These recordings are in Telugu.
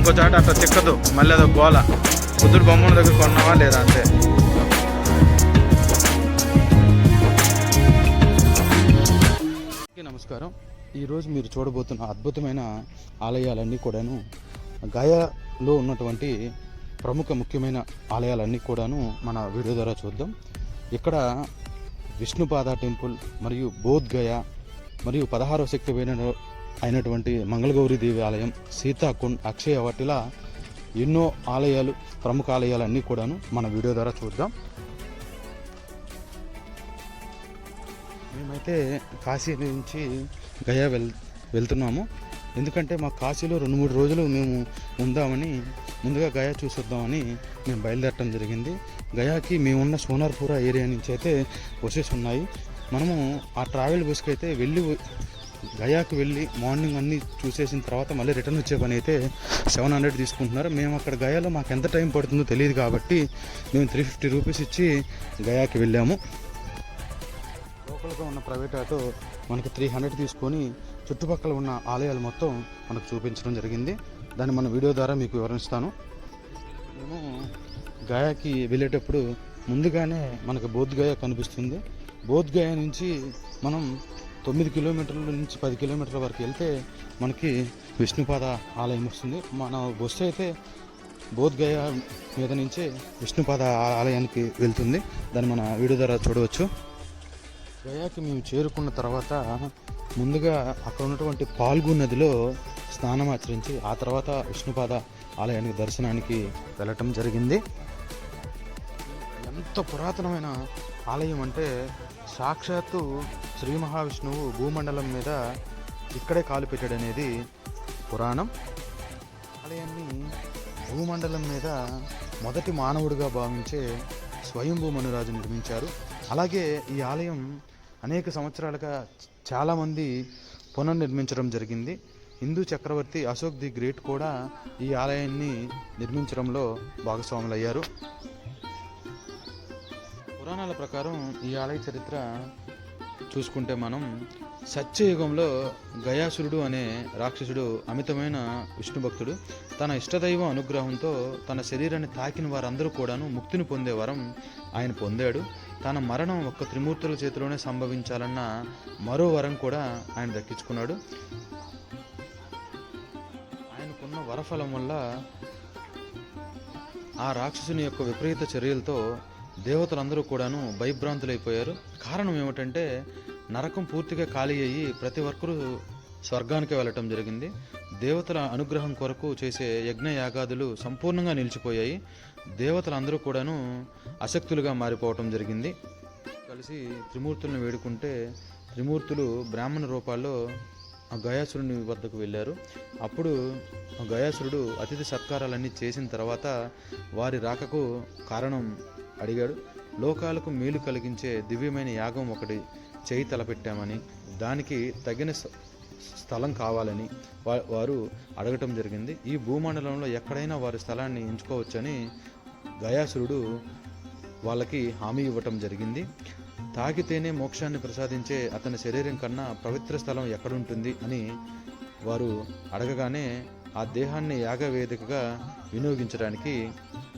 ఇంకో చాట అట్లా చిక్కదు మళ్ళీ అదో గోల బుద్ధుడు బొమ్మల దగ్గర కొన్నావా లేదా అంతే. నమస్కారం. ఈరోజు మీరు చూడబోతున్న అద్భుతమైన ఆలయాలన్నీ కూడాను గయాలో ఉన్నటువంటి ప్రముఖ ముఖ్యమైన ఆలయాలన్నీ కూడాను మన వీడియో ద్వారా చూద్దాం. ఇక్కడ విష్ణుపాద టెంపుల్ మరియు బోధ్ గయ మరియు పదహారవ శక్తి అయిన అయినటువంటి మంగళగౌరి దేవి ఆలయం సీతాకుండ్ అక్షయ వాటిలా ఎన్నో ఆలయాలు ప్రముఖ ఆలయాలన్నీ కూడాను మన వీడియో ద్వారా చూద్దాం. మేమైతే కాశీ నుంచి గయా వెల్ వెళ్తున్నాము. ఎందుకంటే మా కాశీలో రెండు మూడు రోజులు మేము ఉందామని ముందుగా గయా చూసొద్దామని మేము బయలుదేరటం జరిగింది. గయాకి మేమున్న సోనార్పుర ఏరియా నుంచి అయితే బస్సెస్ ఉన్నాయి. మనము ఆ ట్రావెల్ బస్కి అయితే వెళ్ళి గయాకు వెళ్ళి మార్నింగ్ అన్నీ చూసేసిన తర్వాత మళ్ళీ రిటర్న్ వచ్చే పని అయితే సెవెన్ హండ్రెడ్ తీసుకుంటున్నారు. మేము అక్కడ గయాలో మాకు ఎంత టైం పడుతుందో తెలియదు కాబట్టి మేము త్రీ ఫిఫ్టీ రూపీస్ ఇచ్చి గయాకి వెళ్ళాము. లోకల్గా ఉన్న ప్రైవేట్ ఆటో మనకు త్రీ హండ్రెడ్ తీసుకొని చుట్టుపక్కల ఉన్న ఆలయాలు మొత్తం మనకు చూపించడం జరిగింది. దాన్ని మన వీడియో ద్వారా మీకు వివరిస్తాను. మేము గయాకి వెళ్ళేటప్పుడు ముందుగానే మనకు బోధ్గయ కనిపిస్తుంది. బోధ్గయ నుంచి మనం తొమ్మిది కిలోమీటర్ల నుంచి పది కిలోమీటర్ల వరకు వెళ్తే మనకి విష్ణుపాద ఆలయం వస్తుంది. మన బస్సు అయితే బోధ్గయ మీద నుంచి విష్ణుపాద ఆలయానికి వెళ్తుంది. దాన్ని మన వీడియో ద్వారా చూడవచ్చు. గయాకి మేము చేరుకున్న తర్వాత ముందుగా అక్కడ ఉన్నటువంటి పాల్గు నదిలో స్నానం ఆచరించి ఆ తర్వాత విష్ణుపాద ఆలయానికి దర్శనానికి వెళ్ళటం జరిగింది. ఎంత పురాతనమైన ఆలయం అంటే సాక్షాత్తు శ్రీ మహావిష్ణువు భూమండలం మీద ఇక్కడే కాలు పెట్టాడు అనేది పురాణం. ఆలయాన్ని భూమండలం మీద మొదటి మానవుడిగా భావించే స్వయంభూ మనురాజు నిర్మించారు. అలాగే ఈ ఆలయం అనేక సంవత్సరాలుగా చాలామంది పునర్నిర్మించడం జరిగింది. హిందూ చక్రవర్తి అశోక్ ది గ్రేట్ కూడా ఈ ఆలయాన్ని నిర్మించడంలో భాగస్వాములయ్యారు. పురాణాల ప్రకారం ఈ ఆలయ చరిత్ర చూసుకుంటే మనం సత్యయుగంలో గయాసురుడు అనే రాక్షసుడు అమితమైన విష్ణు భక్తుడు. తన ఇష్టదైవ అనుగ్రహంతో తన శరీరాన్ని తాకిన వారందరూ కూడాను ముక్తిని పొందే వరం ఆయన పొందాడు. తన మరణం ఒక్క త్రిమూర్తుల చేతిలోనే సంభవించాలన్న మరో వరం కూడా ఆయన దక్కించుకున్నాడు. ఆయనకున్న వరఫలం వల్ల ఆ రాక్షసుని యొక్క విపరీత చర్యలతో దేవతలందరూ కూడాను భయభ్రాంతులైపోయారు. కారణం ఏమిటంటే నరకం పూర్తిగా ఖాళీ అయ్యి ప్రతి ఒక్కరూ స్వర్గానికి వెళ్ళటం జరిగింది. దేవతల అనుగ్రహం కొరకు చేసే యజ్ఞ యాగాదులు సంపూర్ణంగా నిలిచిపోయాయి. దేవతలందరూ కూడాను అశక్తులుగా మారిపోవటం జరిగింది. కలిసి త్రిమూర్తులను వేడుకుంటే త్రిమూర్తులు బ్రాహ్మణ రూపాల్లో ఆ గయాసురుని వద్దకు వెళ్ళారు. అప్పుడు ఆ గయాసురుడు అతిథి సత్కారాలన్నీ చేసిన తర్వాత వారి రాకకు కారణం అడిగాడు. లోకాలకు మేలు కలిగించే దివ్యమైన యాగం ఒకటి చేయి తలపెట్టామని దానికి తగిన స్థలం కావాలని వారు అడగటం జరిగింది. ఈ భూమండలంలో ఎక్కడైనా వారి స్థలాన్ని ఎంచుకోవచ్చని గయాసురుడు వాళ్ళకి హామీ ఇవ్వటం జరిగింది. తాకితేనే మోక్షాన్ని ప్రసాదించే అతని శరీరం కన్నా పవిత్ర స్థలం ఎక్కడుంటుంది అని వారు అడగగానే ఆ దేహాన్ని యాగవేదికగా వినియోగించడానికి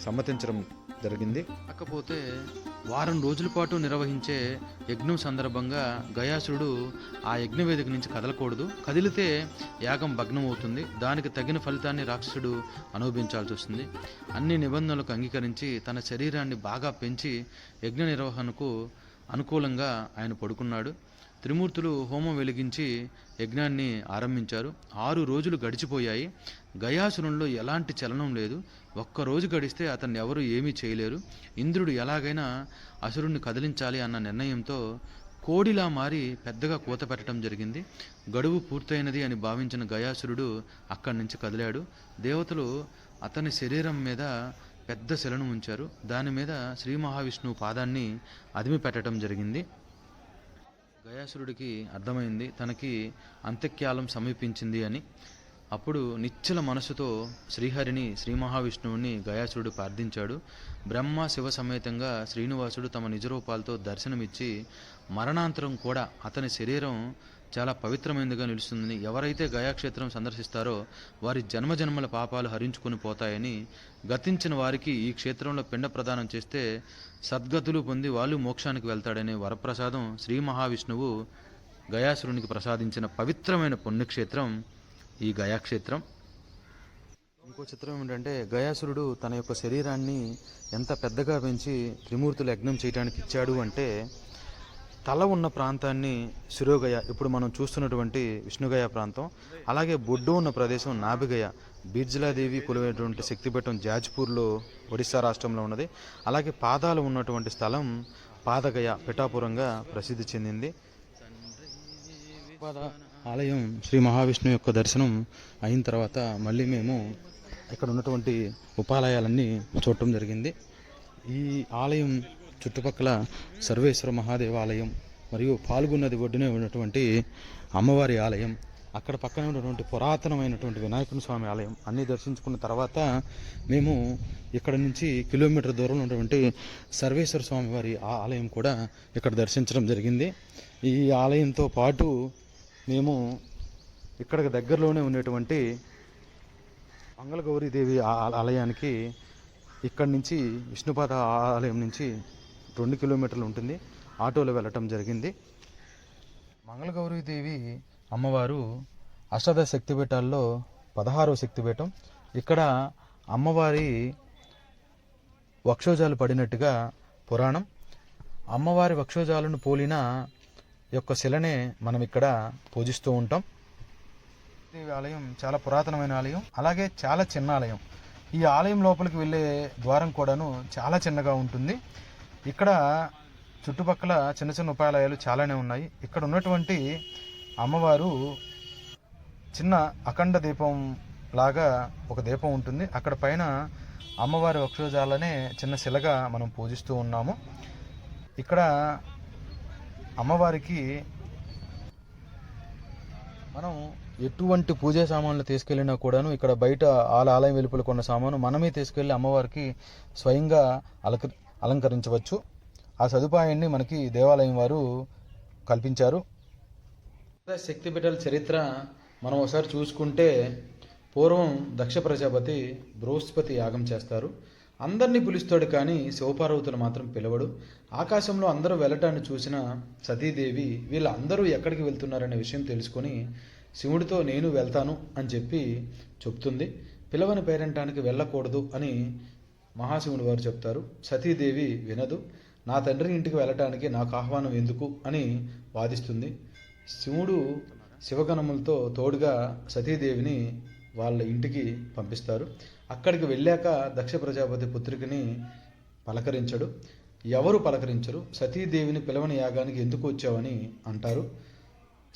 సమ్మతించడం జరిగింది. కాకపోతే వారం రోజుల పాటు నిర్వహించే యజ్ఞం సందర్భంగా గయాసురుడు ఆ యజ్ఞవేదిక నుంచి కదలకూడదు. కదిలితే యాగం భగ్నం అవుతుంది దానికి తగిన ఫలితాన్ని రాక్షసుడు అనుభవించాల్సి వస్తుంది. అన్ని నిబంధనలకు అంగీకరించి తన శరీరాన్ని బాగా పెంచి యజ్ఞ నిర్వహణకు అనుకూలంగా ఆయన పడుకున్నాడు. త్రిమూర్తులు హోమం వెలిగించి యజ్ఞాన్ని ఆరంభించారు. ఆరు రోజులు గడిచిపోయాయి. గయాసురంలో ఎలాంటి చలనం లేదు. ఒక్క రోజు గడిస్తే అతన్ని ఎవరు ఏమీ చేయలేరు. ఇంద్రుడు ఎలాగైనా అసురుణ్ణి కదిలించాలి అన్న నిర్ణయంతో కోడిలా మారి పెద్దగా కూత పెట్టడం జరిగింది. గడువు పూర్తయినది అని భావించిన గయాసురుడు అక్కడి నుంచి కదిలాడు. దేవతలు అతని శరీరం మీద పెద్ద శిలను ఉంచారు. దాని మీద శ్రీ మహావిష్ణువు పాదాన్ని అదిమి పెట్టడం జరిగింది. గయాసురుడికి అర్థమైంది తనకి అంత్యకాలం సమీపించింది అని. అప్పుడు నిచ్చల మనసుతో శ్రీహరిని శ్రీ మహావిష్ణువుని గయాసురుడు ప్రార్థించాడు. బ్రహ్మ శివ సమేతంగా శ్రీనివాసుడు తమ నిజరూపాలతో దర్శనమిచ్చి మరణాంతరం కూడా అతని శరీరం చాలా పవిత్రమైనదిగా నిలుస్తుందని ఎవరైతే గయాక్షేత్రం సందర్శిస్తారో వారి జన్మజన్మల పాపాలు హరించుకొని పోతాయని గతించిన వారికి ఈ క్షేత్రంలో పిండ ప్రదానం చేస్తే సద్గతులు పొంది వాళ్ళు మోక్షానికి వెళ్తాడనే వరప్రసాదం శ్రీ మహావిష్ణువు గయాసురునికి ప్రసాదించిన పవిత్రమైన పుణ్యక్షేత్రం ఈ గయాక్షేత్రం. ఇంకో చిత్రం ఏమిటంటే గయాసురుడు తన యొక్క శరీరాన్ని ఎంత పెద్దగా పెంచి త్రిమూర్తులు యజ్ఞం చేయడానికి ఇచ్చాడు అంటే తల ఉన్న ప్రాంతాన్ని శిరోగయ ఇప్పుడు మనం చూస్తున్నటువంటి విష్ణుగయ ప్రాంతం అలాగే బొడ్డు ఉన్న ప్రదేశం నాభిగయ బీర్జిలాదేవి కొలువైనటువంటి శక్తిపీఠం జాజ్పూర్లో ఒడిశా రాష్ట్రంలో ఉన్నది. అలాగే పాదాలు ఉన్నటువంటి స్థలం పాదగయ పిఠాపురంగా ప్రసిద్ధి చెందింది. పాద ఆలయం శ్రీ మహావిష్ణువు యొక్క దర్శనం అయిన తర్వాత మళ్ళీ మేము ఇక్కడ ఉన్నటువంటి ఉపాలయాలన్నీ చూడటం జరిగింది. ఈ ఆలయం చుట్టుపక్కల సర్వేశ్వర మహాదేవాలయం మరియు పాల్గొన్నది ఒడ్డునే ఉన్నటువంటి అమ్మవారి ఆలయం అక్కడ పక్కనే ఉన్నటువంటి పురాతనమైనటువంటి వినాయకుని స్వామి ఆలయం అన్నీ దర్శించుకున్న తర్వాత మేము ఇక్కడ నుంచి కిలోమీటర్ దూరంలో ఉన్నటువంటి సర్వేశ్వర స్వామి వారి ఆ ఆలయం కూడా ఇక్కడ దర్శించడం జరిగింది. ఈ ఆలయంతో పాటు మేము ఇక్కడికి దగ్గరలోనే ఉండేటువంటి మంగళగౌరీదేవి ఆ- ఆలయానికి ఇక్కడి నుంచి విష్ణుపాద ఆలయం నుంచి రెండు కిలోమీటర్లు ఉంటుంది. ఆటోలో వెళ్ళటం జరిగింది. మంగళగౌరీదేవి అమ్మవారు అష్టాదశ శక్తిపీఠాల్లో పదహారవ శక్తిపీఠం. ఇక్కడ అమ్మవారి వక్షోజాలు పడినట్టుగా పురాణం. అమ్మవారి వక్షోజాలను పోలిన యొక్క శిలనే మనం ఇక్కడ పూజిస్తూ ఉంటాం. దేవి ఆలయం చాలా పురాతనమైన ఆలయం అలాగే చాలా చిన్న ఆలయం. ఈ ఆలయం లోపలికి వెళ్ళే ద్వారం కూడాను చాలా చిన్నగా ఉంటుంది. ఇక్కడ చుట్టుపక్కల చిన్న చిన్న ఉపాలయాలు చాలానే ఉన్నాయి. ఇక్కడ ఉన్నటువంటి అమ్మవారు చిన్న అఖండ దీపం లాగా ఒక దీపం ఉంటుంది. అక్కడ పైన అమ్మవారి వక్షోజాలనే చిన్న శిలగా మనం పూజిస్తూ ఉన్నాము. ఇక్కడ అమ్మవారికి మనం ఎటువంటి పూజా సామాన్లు తీసుకెళ్ళినా కూడాను ఇక్కడ బయట ఆల ఆలయం వెలుపల కొన్న సామాను మనమే తీసుకెళ్ళి అమ్మవారికి స్వయంగా అలక అలంకరించవచ్చు. ఆ సదుపాయాన్ని మనకి దేవాలయం వారు కల్పించారు. శక్తిపీఠాల చరిత్ర మనం ఒకసారి చూసుకుంటే పూర్వం దక్ష ప్రజాపతి బృహస్పతి యాగం చేస్తారు. అందరినీ పిలుస్తాడు కానీ శివపార్వతులు మాత్రం పిలవడు. ఆకాశంలో అందరూ వెళ్ళటాన్ని చూసిన సతీదేవి వీళ్ళందరూ ఎక్కడికి వెళ్తున్నారనే విషయం తెలుసుకొని శివుడితో నేను వెళ్తాను అని చెప్పి చెప్తుంది. పిలవని పేరంటానికి వెళ్ళకూడదు అని మహాశివుడు వారు చెప్తారు సతీదేవి వినదు నా తండ్రి ఇంటికి వెళ్ళటానికి నాకు ఆహ్వానం ఎందుకు? అని వాదిస్తుంది. శివుడు శివగణములతో తోడుగా సతీదేవిని వాళ్ళ ఇంటికి పంపిస్తారు. అక్కడికి వెళ్ళాక దక్ష ప్రజాపతి పుత్రికని పలకరించడు. ఎవరు పలకరించరు? సతీదేవిని పిలవని యాగానికి ఎందుకు వచ్చావని అంటారు.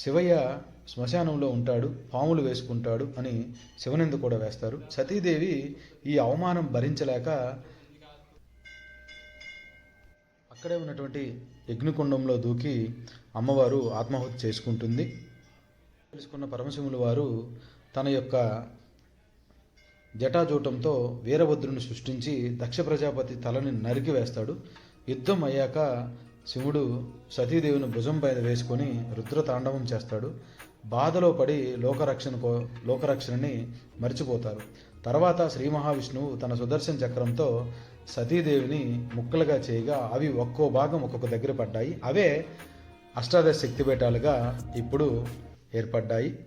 శివయ్య శ్మశానంలో ఉంటాడు పాములు వేసుకుంటాడు అని శివనందు కూడా వేస్తారు. సతీదేవి ఈ అవమానం భరించలేక అక్కడే ఉన్నటువంటి యజ్ఞకుండంలో దూకి అమ్మవారు ఆత్మాహుతి చేసుకుంటుంది. తెలుసుకున్న పరమశివులు వారు తన యొక్క జటాజూటంతో వీరభద్రుని సృష్టించి దక్ష ప్రజాపతి తలని నరికి వేస్తాడు. యుద్ధం అయ్యాక శివుడు సతీదేవిని భుజం పైన వేసుకొని రుద్ర తాండవం చేస్తాడు. బాధలో పడి లోకరక్షణ కో లోకరక్షణని మర్చిపోతారు. తర్వాత శ్రీ మహావిష్ణువు తన సుదర్శన చక్రంతో సతీదేవిని ముక్కలుగా చేయగా అవి ఒక్కో భాగం ఒక్కొక్క దగ్గర పడ్డాయి. అవే అష్టాదశ శక్తిపీఠాలుగా ఇప్పుడు ఏర్పడ్డాయి.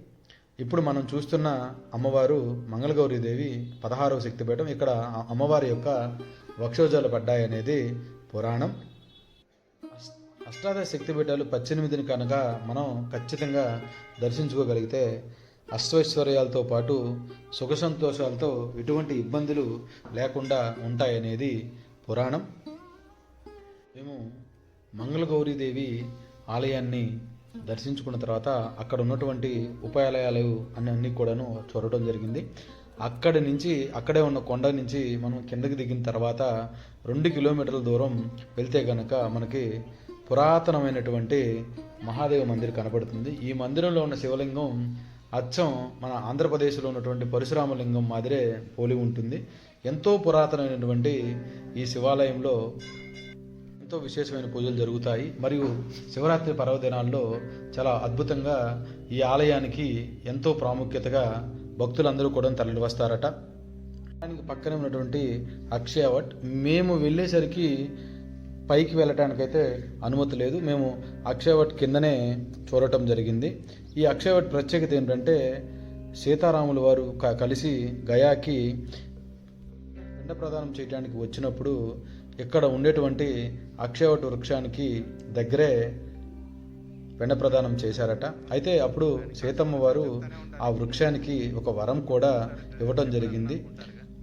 ఇప్పుడు మనం చూస్తున్న అమ్మవారు మంగళగౌరీదేవి పదహారవ శక్తిపీఠం. ఇక్కడ అమ్మవారి యొక్క వక్షోజాలు పడ్డాయి అనేది పురాణం. అష్టాదశ శక్తిపీఠాలు పద్దెనిమిదిని కనుక మనం ఖచ్చితంగా దర్శించుకోగలిగితే అష్టైశ్వర్యాలతో పాటు సుఖ సంతోషాలతో ఎటువంటి ఇబ్బందులు లేకుండా ఉంటాయనేది పురాణం. మేము మంగళగౌరీదేవి ఆలయాన్ని దర్శించుకున్న తర్వాత అక్కడ ఉన్నటువంటి ఉపాయాలయాలు అన్ని కూడాను చూడటం జరిగింది. అక్కడి నుంచి అక్కడే ఉన్న కొండ నుంచి మనం కిందకి దిగిన తర్వాత రెండు కిలోమీటర్ల దూరం వెళ్తే కనుక మనకి పురాతనమైనటువంటి మహాదేవ మందిర్ కనపడుతుంది ఈ మందిరంలో ఉన్న శివలింగం అచ్చం మన ఆంధ్రప్రదేశ్లో ఉన్నటువంటి పరశురామలింగం మాదిరే పోలి ఉంటుంది. ఎంతో పురాతనమైనటువంటి ఈ శివాలయంలో ఎంతో విశేషమైన పూజలు జరుగుతాయి. మరియు శివరాత్రి పర్వదినాల్లో చాలా అద్భుతంగా ఈ ఆలయానికి ఎంతో ప్రాముఖ్యతగా భక్తులందరూ కూడా తరలి వస్తారట. దానికి పక్కనే ఉన్నటువంటి అక్షయవట్ మేము వెళ్ళేసరికి పైకి వెళ్ళటానికైతే అనుమతి లేదు. మేము అక్షయవట్ కిందనే చూడటం జరిగింది. ఈ అక్షయవట్ ప్రత్యేకత ఏంటంటే సీతారాములు వారు క- కలిసి గయాకి పిండ ప్రదానం చేయడానికి వచ్చినప్పుడు ఇక్కడ ఉండేటువంటి అక్షయవట్ వృక్షానికి దగ్గరే పెండ ప్రదానం చేశారట. అయితే అప్పుడు సీతమ్మ వారు ఆ వృక్షానికి ఒక వరం కూడా ఇవ్వటం జరిగింది.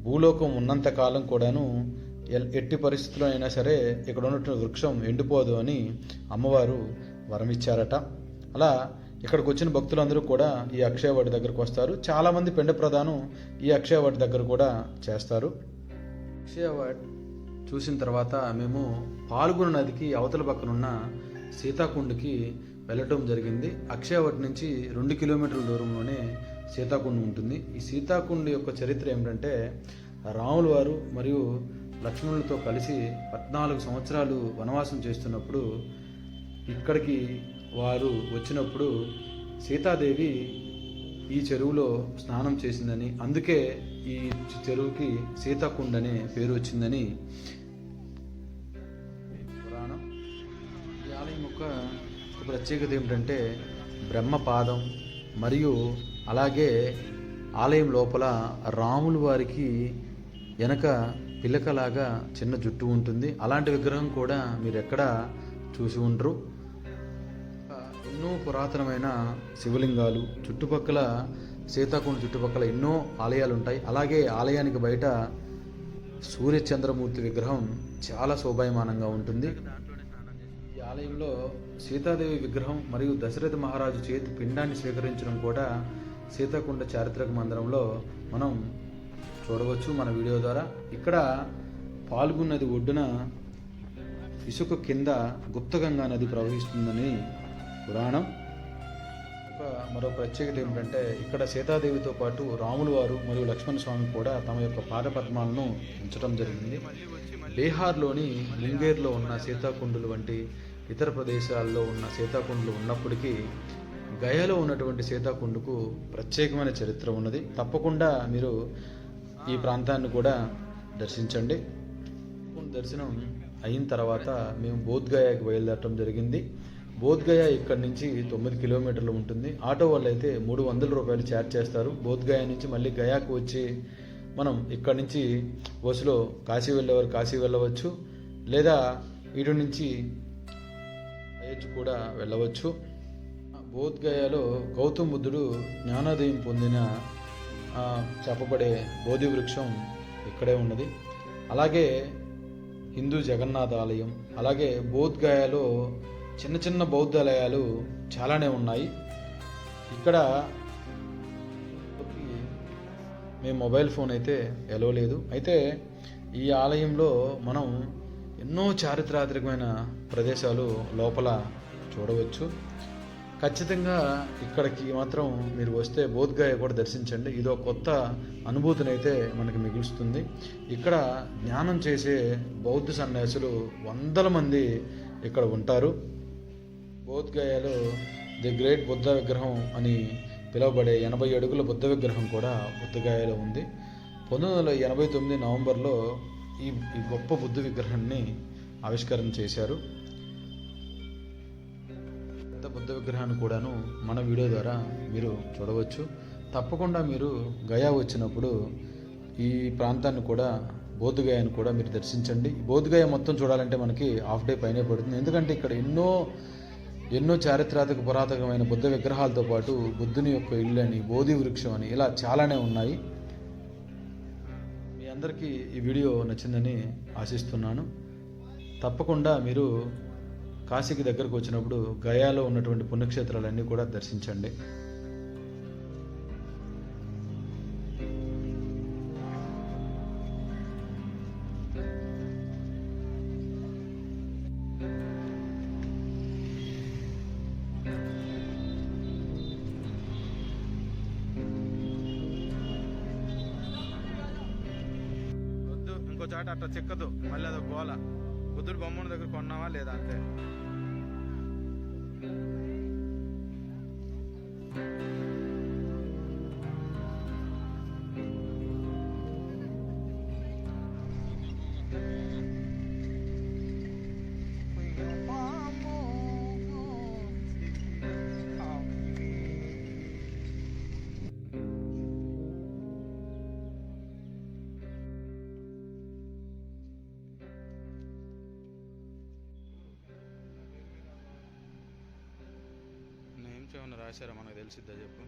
భూలోకం ఉన్నంత కాలం కూడాను ఎట్టి పరిస్థితుల్లో అయినా సరే ఇక్కడ ఉన్నటువంటి వృక్షం ఎండిపోదు అని అమ్మవారు వరం ఇచ్చారట అలా ఇక్కడికి వచ్చిన భక్తులందరూ కూడా ఈ అక్షయవాడి దగ్గరకు వస్తారు. చాలామంది పిండ ప్రధానం ఈ అక్షయవాడి దగ్గర కూడా చేస్తారు. అక్షయవాడ్ చూసిన తర్వాత మేము పాల్గొన నదికి అవతల పక్కనున్న సీతాకుండుకి వెళ్ళటం జరిగింది. అక్షయవాడి నుంచి రెండు కిలోమీటర్ల దూరంలోనే సీతాకుండు ఉంటుంది. ఈ సీతాకుండు యొక్క చరిత్ర ఏమిటంటే రాములు వారు మరియు లక్ష్మణులతో కలిసి పద్నాలుగు సంవత్సరాలు వనవాసం చేస్తున్నప్పుడు ఇక్కడికి వారు వచ్చినప్పుడు సీతాదేవి ఈ చెరువులో స్నానం చేసిందని అందుకే ఈ చెరువుకి సీతాకుండ్ అనే పేరు వచ్చిందని పురాణం. ఈ ఆలయం యొక్క ప్రత్యేకత ఏమిటంటే బ్రహ్మపాదం మరియు అలాగే ఆలయం లోపల రాములు వారికి వెనక పిలకలాగా చిన్న జుట్టు ఉంటుంది. అలాంటి విగ్రహం కూడా మీరు ఎక్కడ చూసి ఉండరు. ఎన్నో పురాతనమైన శివలింగాలు చుట్టుపక్కల సీతాకుండ చుట్టుపక్కల ఎన్నో ఆలయాలు ఉంటాయి అలాగే ఆలయానికి బయట సూర్యచంద్రమూర్తి విగ్రహం చాలా శోభాయమానంగా ఉంటుంది. ఈ ఆలయంలో సీతాదేవి విగ్రహం మరియు దశరథ మహారాజు చేతి పిండాన్ని స్వీకరించడం కూడా సీతాకుండ చారిత్రక మందిరంలో మనం చూడవచ్చు మన వీడియో ద్వారా. ఇక్కడ పాల్గొన్నది ఒడ్డున ఇసుక కింద గుప్తగంగా నది ప్రవహిస్తుందని పురాణం. ఒక మరో ప్రత్యేకత ఏమిటంటే ఇక్కడ సీతాదేవితో పాటు రాములు వారు మరియు లక్ష్మణ స్వామి కూడా తమ యొక్క పాదపద్మాలను ఉంచడం జరిగింది. బీహార్లోని ముంగేర్లో ఉన్న సీతాకుండులు వంటి ఇతర ప్రదేశాల్లో ఉన్న సీతాకుండులు ఉన్నప్పటికీ గయలో ఉన్నటువంటి సీతాకుండుకు ప్రత్యేకమైన చరిత్ర ఉన్నది. తప్పకుండా మీరు ఈ ప్రాంతాన్ని కూడా దర్శించండి. దర్శనం అయిన తర్వాత మేము బోధ్గయాకి బయలుదేరటం జరిగింది. బోధ్గయ ఇక్కడ నుంచి తొమ్మిది కిలోమీటర్లు ఉంటుంది. ఆటో వాళ్ళు అయితే మూడు వందల రూపాయలు ఛార్జ్ చేస్తారు. బోధ్గయా నుంచి మళ్ళీ గయాకు వచ్చి మనం ఇక్కడ నుంచి బస్సులో కాశీ వెళ్ళేవారు కాశీ వెళ్ళవచ్చు. లేదా ఇటు నుంచి అయోధ్య కూడా వెళ్ళవచ్చు. బోధ్గయాలో గౌతమ బుద్ధుడు జ్ఞానోదయం పొందిన చెప్పబడే బోధి వృక్షం ఇక్కడే ఉన్నది. అలాగే హిందూ జగన్నాథ ఆలయం అలాగే బోధ్గయాలో చిన్న చిన్న బౌద్ధాలయాలు చాలానే ఉన్నాయి. ఇక్కడ మీ మొబైల్ ఫోన్ అయితే ఎలవలేదు అయితే ఈ ఆలయంలో మనం ఎన్నో చారిత్రాత్మకమైన ప్రదేశాలు లోపల చూడవచ్చు. ఖచ్చితంగా ఇక్కడికి మాత్రం మీరు వస్తే బోధ్గాయ కూడా దర్శించండి. ఇదో కొత్త అనుభూతిని అయితే మనకి మిగులుస్తుంది. ఇక్కడ ధ్యానం చేసే బౌద్ధ సన్యాసులు వందల మంది ఇక్కడ ఉంటారు. బోధ్గాయలో ది గ్రేట్ బుద్ధ విగ్రహం అని పిలువబడే ఎనభై అడుగుల బుద్ధ విగ్రహం కూడా బుద్ధగాయలో ఉంది. పంతొమ్మిది వందల ఎనభై తొమ్మిది నవంబర్లో ఈ ఈ గొప్ప బుద్ధ విగ్రహాన్ని ఆవిష్కరణ చేశారు. పెద్ద బుద్ధ విగ్రహాన్ని కూడాను మన వీడియో ద్వారా మీరు చూడవచ్చు. తప్పకుండా మీరు గయా వచ్చినప్పుడు ఈ ప్రాంతాన్ని కూడా బోధగయాన్ని కూడా మీరు దర్శించండి. బోధగయ మొత్తం చూడాలంటే మనకి హాఫ్ డే పైనే పడుతుంది. ఎందుకంటే ఇక్కడ ఎన్నో ఎన్నో చారిత్రాత్మక పురాతకమైన బుద్ధ విగ్రహాలతో పాటు బుద్ధుని యొక్క ఇల్లు అని బోధి వృక్షం అని ఇలా చాలానే ఉన్నాయి. మీ అందరికీ ఈ వీడియో నచ్చిందని ఆశిస్తున్నాను. తప్పకుండా మీరు కాశీకి దగ్గరకు వచ్చినప్పుడు గయాలో ఉన్నటువంటి పుణ్యక్షేత్రాలన్నీ కూడా దర్శించండి. వద్దు ఇంకో చాట అట్లా చెక్కదు. మళ్ళీ అదో గోల. బుద్ధుడు బొమ్మను దగ్గర కొన్నావా లేదా అంతే రాశారో మనకు తెలిసిద్దా చెప్పు?